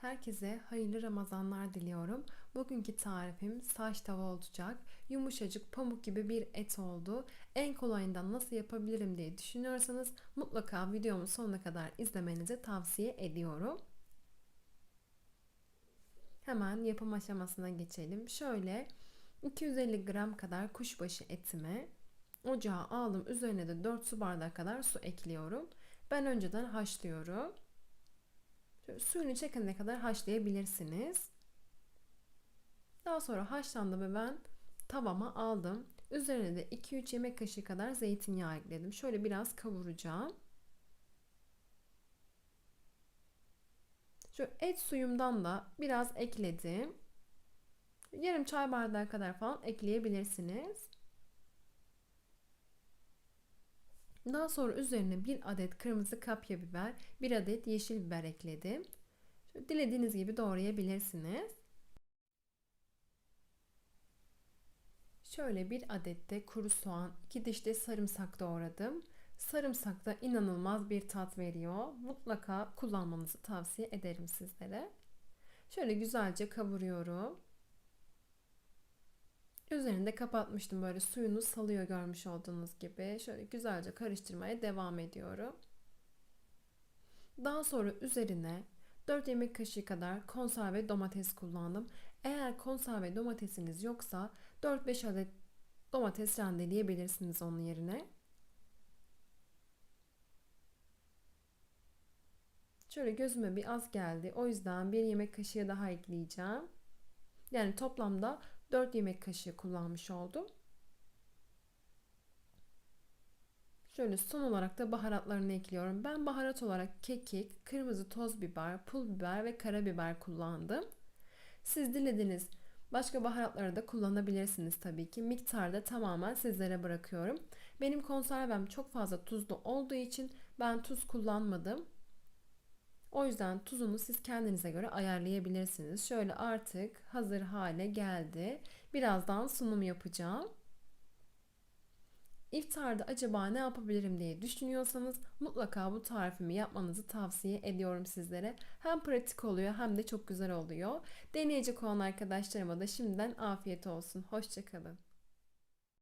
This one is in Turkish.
Herkese hayırlı Ramazanlar diliyorum. Bugünkü tarifim saç tava olacak. Yumuşacık pamuk gibi bir et oldu. En kolayından nasıl yapabilirim diye düşünüyorsanız mutlaka videomu sonuna kadar izlemenizi tavsiye ediyorum. Hemen yapım aşamasına geçelim. Şöyle 250 gram kadar kuşbaşı etimi ocağa aldım. Üzerine de 4 su bardağı kadar su ekliyorum. Ben önceden haşlıyorum. Suyunu çekene kadar haşlayabilirsiniz. Daha sonra haşlandı ve ben tavama aldım. Üzerine de 2-3 yemek kaşığı kadar zeytinyağı ekledim. Şöyle biraz kavuracağım. Şu et suyumdan da biraz ekledim. Yarım çay bardağı kadar falan ekleyebilirsiniz. Daha sonra üzerine bir adet kırmızı kapya biber, bir adet yeşil biber ekledim. Şöyle dilediğiniz gibi doğrayabilirsiniz. Şöyle bir adet de kuru soğan, iki diş de sarımsak doğradım. Sarımsak da inanılmaz bir tat veriyor. Mutlaka kullanmanızı tavsiye ederim sizlere. Şöyle güzelce kavuruyorum. Üzerinde kapatmıştım böyle suyunu salıyor görmüş olduğunuz gibi. Şöyle güzelce karıştırmaya devam ediyorum. Daha sonra üzerine 4 yemek kaşığı kadar konserve domates kullandım. Eğer konserve domatesiniz yoksa 4-5 adet domates rendeleyebilirsiniz onun yerine. Şöyle gözüme bir az geldi. O yüzden bir yemek kaşığı daha ekleyeceğim. Yani toplamda 4 yemek kaşığı kullanmış oldum. Şöyle son olarak da baharatlarını ekliyorum. Ben baharat olarak kekik, kırmızı toz biber, pul biber ve karabiber kullandım. Siz dilediğiniz başka baharatları da kullanabilirsiniz tabii ki. Miktarda tamamen sizlere bırakıyorum. Benim konservem çok fazla tuzlu olduğu için ben tuz kullanmadım. O yüzden tuzunu siz kendinize göre ayarlayabilirsiniz. Şöyle artık hazır hale geldi. Birazdan sunum yapacağım. İftarda acaba ne yapabilirim diye düşünüyorsanız mutlaka bu tarifimi yapmanızı tavsiye ediyorum sizlere. Hem pratik oluyor hem de çok güzel oluyor. Deneyecek olan arkadaşlarıma da şimdiden afiyet olsun. Hoşçakalın.